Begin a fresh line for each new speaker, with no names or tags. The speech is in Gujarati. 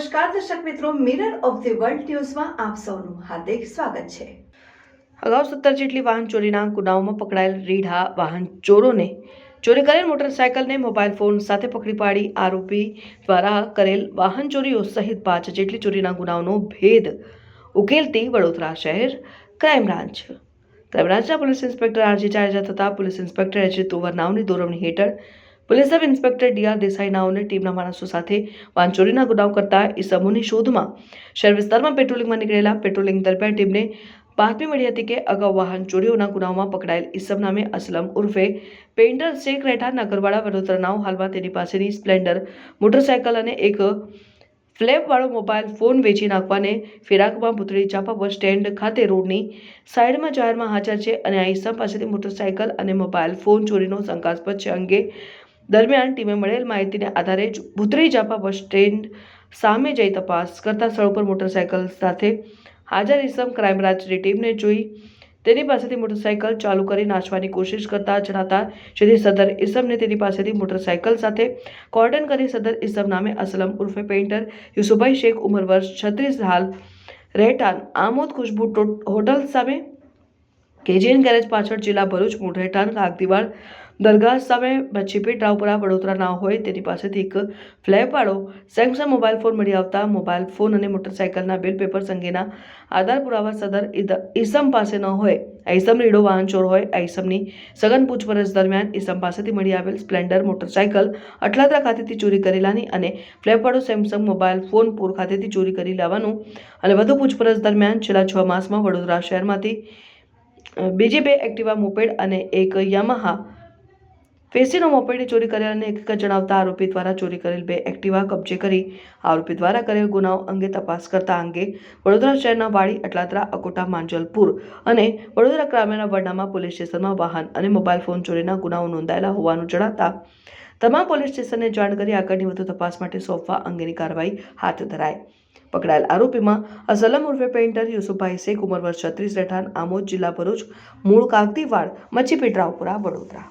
નમસ્કાર, દર્શક મિત્રો મિરર ઓફ ધી વર્લ્ડ ન્યૂઝમાં આપ સૌનું હાર્દિક સ્વાગત છે.
અગાઉ સત્તર જેટલી વાહન ચોરીના ગુનાઓમાં પકડાયેલ રીઢા વાહન ચોરોને ચોરી કરેલ મોટરસાયકલને મોબાઈલ ફોન સાથે પકડી પાડી આરોપી દ્વારા કરેલ વાહન ચોરીઓ સહિત પાંચ જેટલી ચોરીના ગુનાઓનો ભેદ ઉકેલતી વડોદરા શહેર ક્રાઇમ બ્રાન્ચ. ક્રાઇમ બ્રાન્ચના પોલીસ ઇન્સ્પેક્ટર આરજી જાડેજા તથા પોલીસ ઇન્સ્પેક્ટર એચ તોવર નાવની દોરવણી હેઠળ police sub inspector DR Desai નાઓને ટીમના માણસો સાથે વાહન ચોરીના ગુનાઓ કરતા ઈસમોની શોધમાં શહેર વિસ્તારમાં પેટ્રોલિંગમાં નીકળેલા પેટ્રોલિંગ દરમિયાન ટીમને બાતમી મળી હતી કે અગાઉ વાહન ચોરીઓના ગુનાઓમાં પકડાયેલ ઇસમ નામે અસલમ ઉર્ફે પેઇન્ટર શેખ રહેઠા નગરવાડા વડોદરા નાવ હાલમાં તેની પાસેની સ્પ્લેન્ડર, મોટરસાયકલ અને એક ફ્લેપવાળો મોબાઈલ ફોન વેચી નાખવાને ફિરાકમાં પૂતળી ચાપા બસ સ્ટેન્ડ ખાતે રોડની સાઈડમાં જાહેરમાં હાજર છે અને આ ઈસમ પાસેથી મોટરસાયકલ અને મોબાઈલ ફોન ચોરીનો શંકાસ્પદ છે. અંગે દરમિયાન ટીમે મળેલ માહિતીને આધારે જ ભૂતરી જાપા બસ સ્ટેન્ડ સામે જઈ તપાસ કરતા સ્થળ પર મોટરસાયકલ સાથે હાજર ઈસમ ક્રાઇમ બ્રાન્ચની ટીમને જોઈ તેની પાસેથી મોટરસાયકલ ચાલુ કરી નાચવાની કોશિશ કરતા જણાતા જેથી સદર ઈસમને તેની પાસેથી મોટરસાયકલ સાથે કોર્ડન કરી સદર ઈસમ નામે અસલમ ઉર્ફે પેઇન્ટર યુસુભાઈ શેખ ઉંમર વર્ષ છત્રીસ હાલ રહેઠાણ આમોદ ખુશ્બુ હોટલ સામે કેજીએન ગેરેજ પાછળ જિલ્લા ભરૂચ રહેઠાણ કાગદીવાડ દરગાહ સામે મચ્છીપીટ રાવપુરા વડોદરા ના હોય તેની પાસેથી એક ફ્લેપવાળો સેમસંગ મોબાઈલ ફોન મળી આવતા મોબાઈલ ફોન અને મોટરસાયકલના બિલ પેપર્સ અંગેના આધાર પુરાવા સદર ઈસમ પાસે ન હોય. આ રીડો વાહન ચોર હોય. આ સઘન પૂછપરછ દરમિયાન ઈસમ પાસેથી મળી આવેલ સ્પ્લેન્ડર, મોટરસાયકલ અટલાદરા ખાતેથી ચોરી કરેલાની અને ફ્લેપવાળો સેમસંગ મોબાઈલ ફોન પૂર ખાતેથી ચોરી કરી લેવાનું અને વધુ પૂછપરછ દરમિયાન છેલ્લા છ માસમાં વડોદરા શહેરમાંથી બીજી બે એક્ટિવા મોપેડ અને એક યામાહા. ફેસીનો મોપેડ ચોરી કરેલાને એક જણાવતા આરોપી દ્વારા ચોરી કરેલ બે એક્ટિવા કબજે કરી. આરોપી દ્વારા કરેલ ગુનાઓ અંગે તપાસ કરતા અંગે વડોદરા શહેરના વાડી, અટલાદરા, અકોટા, માંજલપુર અને વડોદરા ગ્રામ્યના વડનામાં પોલીસ સ્ટેશનમાં વાહન અને મોબાઈલ ફોન ચોરીના ગુનાઓ નોંધાયેલા હોવાનું જણાતા તમામ પોલીસ સ્ટેશનને જાણ કરી આગળની વધુ તપાસ માટે સોંપવા અંગેની કાર્યવાહી હાથ ધરાઈ. પકડાયેલ આરોપીમાં અસલમ ઉર્ફે પેઇન્ટર યુસુફભાઈ શેખ, ઉંમર વર્ષ છત્રીસ, રહેઠાણ આમોદ જિલ્લા ભરૂચ, મૂળ કાગતીવાડ મચ્છી રાવપુરા, વડોદરા.